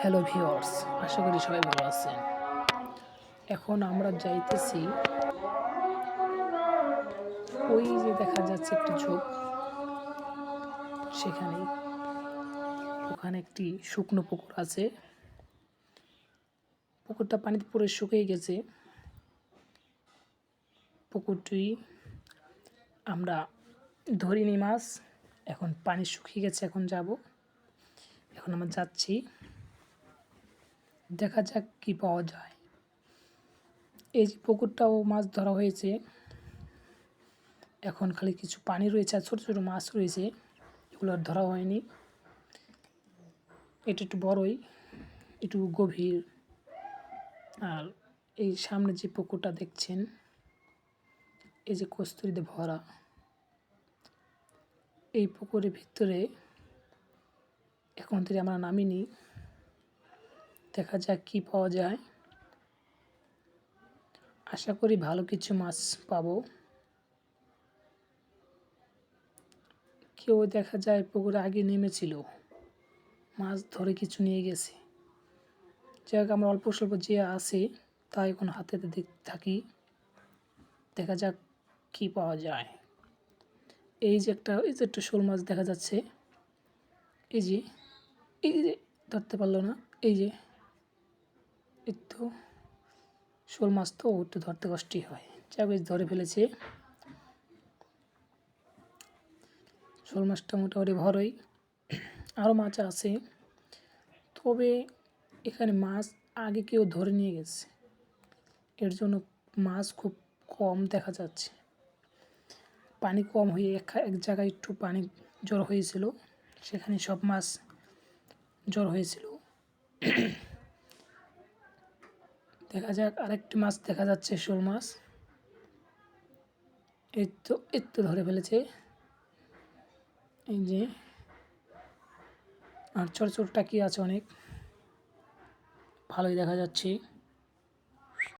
Hello viewers আশা করি সবাই ভালো আছেন। এখন আমরা যাইতেছি। ওই যে দেখা যাচ্ছে একটি ঝোপ। সেখানে ওখানে একটি শুকনো পুকুর আছে। পুকুরটা পানিতে পুরো শুকিয়ে গেছে। পুকুরটি আমরা ধরিনি মাছ। এখন পানি শুকিয়ে গেছে, এখন যাব। এখন আমরা যাচ্ছি। দেখা যাক কি পাওয়া যায়। এই যে পুকুরটাও মাছ ধরা হয়েছে। এখন খালি কিছু পানি রয়েছে আর ছোটো ছোটো মাছ রয়েছে। এগুলো আর ধরা হয়নি। এটা একটু বড়ই, একটু গভীর। আর এই সামনে যে পুকুরটা দেখছেন, এই যে কস্তুরিতে ভরা। এই পুকুরের ভিতরে এখন থেকে আমরা নামিনি। দেখা যাক কি পাওয়া যায়। আশা করি ভালো কিছু মাছ পাবো। কেউ দেখা যায় পুকুরে আগে নেমেছিল। মাছ ধরে কিছু নিয়ে গেছে। যাই হোক, আমরা অল্প স্বল্প যে আছে, তাই এখন হাতে থাকি। দেখা যাক কি পাওয়া যায়। এই যে একটা, এই যে একটা শোল মাছ দেখা যাচ্ছে। এই যে এই যে, ধরতে পারল না। এই যে তো শোল মাছ তো একটু ধরতে কষ্টই হয়। যা বেশ ধরে ফেলেছে। শোল মাছটা মোটামুটি ভরই আরও মাছ আছে। তবে এখানে মাছ আগে কেউ ধরে নিয়ে গেছে। এর জন্য মাছ খুব কম দেখা যাচ্ছে। পানি কম হয়ে এক এক জায়গায় একটু পানি জড়ো হয়েছিল। সেখানে সব মাছ জড়ো হয়েছিল। দেখা যাক, আরেকটি মাছ দেখা যাচ্ছে, শোল মাছ। এই তো এই তো ধরে ফেলেছে। এই যে, আর ছোট ছোট টাকি আছে অনেক। ভালোই দেখা যাচ্ছে।